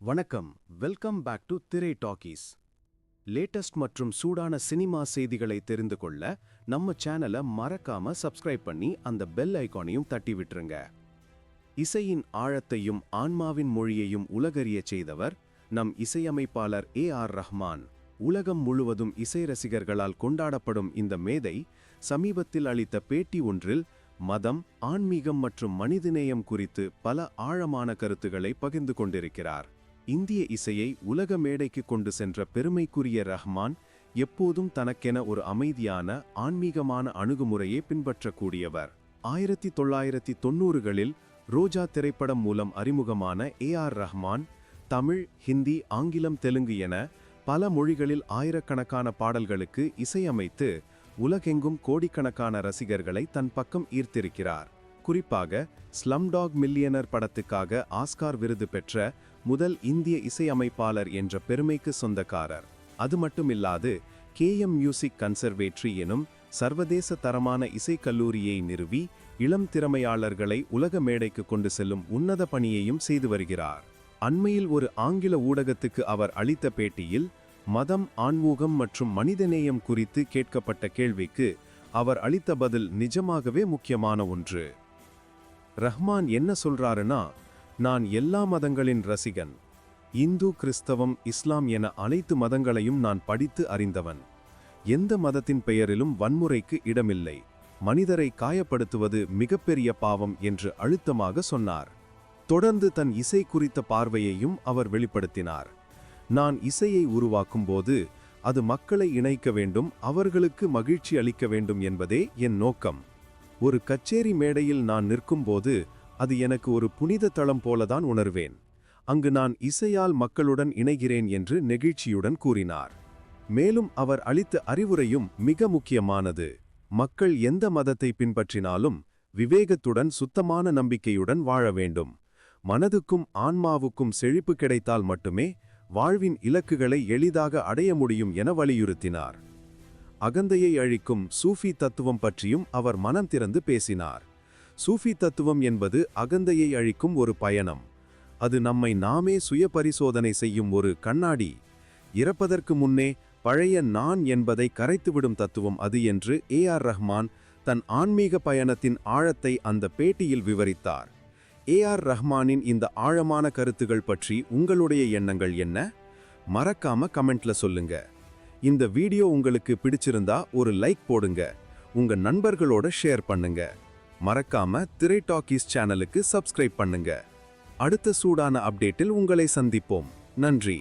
வணக்கம். Welcome back to திரை talkies. Latest மற்றும் சூடான சினிமா செய்திகளை தெரிந்து கொள்ள நம்ம சேனலை மறக்காம சப்ஸ்கிரைப் பண்ணி அந்த பெல் ஐகானையும் தட்டி விட்டுருங்க. இசையின் ஆழத்தையும் ஆன்மாவின் மொழியையும் உலகறியச் செய்தவர் நம் இசையமைப்பாளர் ஏ ஆர் ரஹ்மான். உலகம் முழுவதும் இசை ரசிகர்களால் கொண்டாடப்படும் இந்த மேதை சமீபத்தில் அளித்த பேட்டி ஒன்றில் மதம் ஆன்மீகம் மற்றும் மனிதநேயம் குறித்து பல ஆழமான கருத்துக்களை பகிர்ந்து கொண்டிருக்கிறார். இந்திய இசையை உலக மேடைக்கு கொண்டு சென்ற பெருமைக்குரிய ரஹ்மான் எப்போதும் தனக்கென ஒரு அமைதியான ஆன்மீகமான அணுகுமுறையை பின்பற்றக்கூடியவர். ஆயிரத்தி தொள்ளாயிரத்தி தொன்னூறுகளில் ரோஜா திரைப்படம் மூலம் அறிமுகமான ஏ ஆர் ரஹ்மான் தமிழ் ஹிந்தி ஆங்கிலம் தெலுங்கு என பல மொழிகளில் ஆயிரக்கணக்கான பாடல்களுக்கு இசையமைத்து உலகெங்கும் கோடிக்கணக்கான ரசிகர்களை தன் பக்கம் ஈர்த்திருக்கிறார். குறிப்பாக ஸ்லம்டாக் மில்லியனர் படத்துக்காக ஆஸ்கார் விருது பெற்ற முதல் இந்திய இசையமைப்பாளர் என்ற பெருமைக்கு சொந்தக்காரர். அது மட்டுமில்லாது கே எம் மியூசிக் கன்சர்வேட்ரி எனும் சர்வதேச தரமான இசைக்கல்லூரியை நிறுவி இளம் திறமையாளர்களை உலக மேடைக்கு கொண்டு செல்லும் உன்னத பணியையும் செய்து வருகிறார். அண்மையில் ஒரு ஆங்கில ஊடகத்துக்கு அவர் அளித்த பேட்டியில் மதம் ஆன்மூகம் மற்றும் மனிதநேயம் குறித்து கேட்கப்பட்ட கேள்விக்கு அவர் அளித்த பதில் நிஜமாகவே முக்கியமான ஒன்று. ரஹ்மான் என்ன சொல்றாருன்னா நான் எல்லா மதங்களின் ரசிகன். இந்து கிறிஸ்தவம் இஸ்லாம் என அனைத்து மதங்களையும் நான் படித்து அறிந்தவன். எந்த மதத்தின் பெயரிலும் வன்முறைக்கு இடமில்லை. மனிதரை காயப்படுத்துவது மிகப்பெரிய பாவம் என்று அழுத்தமாக சொன்னார். தொடர்ந்து தன் இசை குறித்த பார்வையையும் அவர் வெளிப்படுத்தினார். நான் இசையை உருவாக்கும் போது அது மக்களை இணைக்க வேண்டும் அவர்களுக்கு மகிழ்ச்சி அளிக்க வேண்டும் என்பதே என் நோக்கம். ஒரு கச்சேரி மேடையில் நான் நிற்கும்போது அது எனக்கு ஒரு புனித தளம் போலதான் உணர்வேன். அங்கு நான் இசையால் மக்களுடன் இணைகிறேன் என்று நெகிழ்ச்சியுடன் கூறினார். மேலும் அவர் அளித்த அறிவுரையும் மிக முக்கியமானது. மக்கள் எந்த மதத்தை பின்பற்றினாலும் விவேகத்துடன் சுத்தமான நம்பிக்கையுடன் வாழ வேண்டும். மனதுக்கும் ஆன்மாவுக்கும் செழிப்பு கிடைத்தால் மட்டுமே வாழ்வின் இலக்குகளை எளிதாக அடைய முடியும் என வலியுறுத்தினார். அகந்தையை அழிக்கும் சூஃபி தத்துவம் பற்றியும் அவர் மனம் திறந்து பேசினார். சூஃபி தத்துவம் என்பது அகந்தையை அழிக்கும் ஒரு பயணம். அது நம்மை நாமே சுய பரிசோதனை செய்யும் ஒரு கண்ணாடி. இறப்பதற்கு முன்னே பழைய நான் என்பதை கரைத்துவிடும் தத்துவம் அது என்று ஏ ஆர் ரஹ்மான் தன் ஆன்மீக பயணத்தின் ஆழத்தை அந்த பேட்டியில் விவரித்தார். ஏ ஆர் ரஹ்மானின் இந்த ஆழமான கருத்துகள் பற்றி உங்களுடைய எண்ணங்கள் என்ன? மறக்காம கமெண்ட்ல சொல்லுங்க. இந்த வீடியோ உங்களுக்கு பிடிச்சிருந்தா ஒரு லைக் போடுங்க. உங்க நண்பர்களோட ஷேர் பண்ணுங்க. மறக்காம திரை டாக்கீஸ் சேனலுக்கு சப்ஸ்கிரைப் பண்ணுங்க. அடுத்த சூடான அப்டேட்டில் உங்களை சந்திப்போம். நன்றி.